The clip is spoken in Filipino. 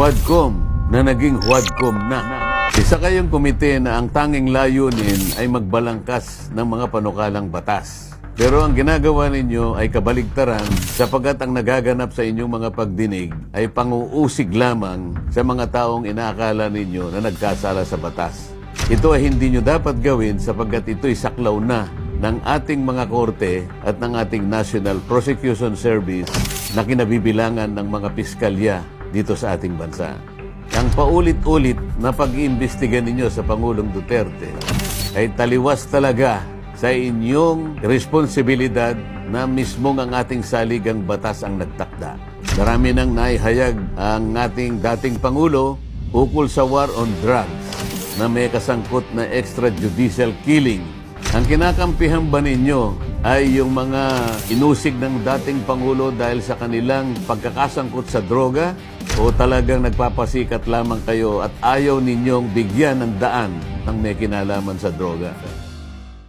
Huadcom na naging Huadcom na. Isa kayong komite na ang tanging layunin ay magbalangkas ng mga panukalang batas. Pero ang ginagawa ninyo ay kabaligtaran sapagkat ang nagaganap sa inyong mga pagdinig ay panguusig lamang sa mga taong inaakala ninyo na nagkasala sa batas. Ito ay hindi nyo dapat gawin sapagkat ito'y saklaw na ng ating mga korte at ng ating National Prosecution Service na kinabibilangan ng mga piskalya dito sa ating bansa. Ang paulit-ulit na pag-iimbestiga ninyo sa Pangulong Duterte ay taliwas talaga sa inyong responsibilidad na mismong ang ating saligang batas ang nagtakda. Marami nang naihayag ang ating dating Pangulo ukol sa war on drugs na may kasangkot na extrajudicial killing. Ang kinakampihan ba ninyo ay yung mga inusig ng dating Pangulo dahil sa kanilang pagkakasangkot sa droga o talagang nagpapasikat lamang kayo at ayaw ninyong bigyan ng daan ng may kinalaman sa droga?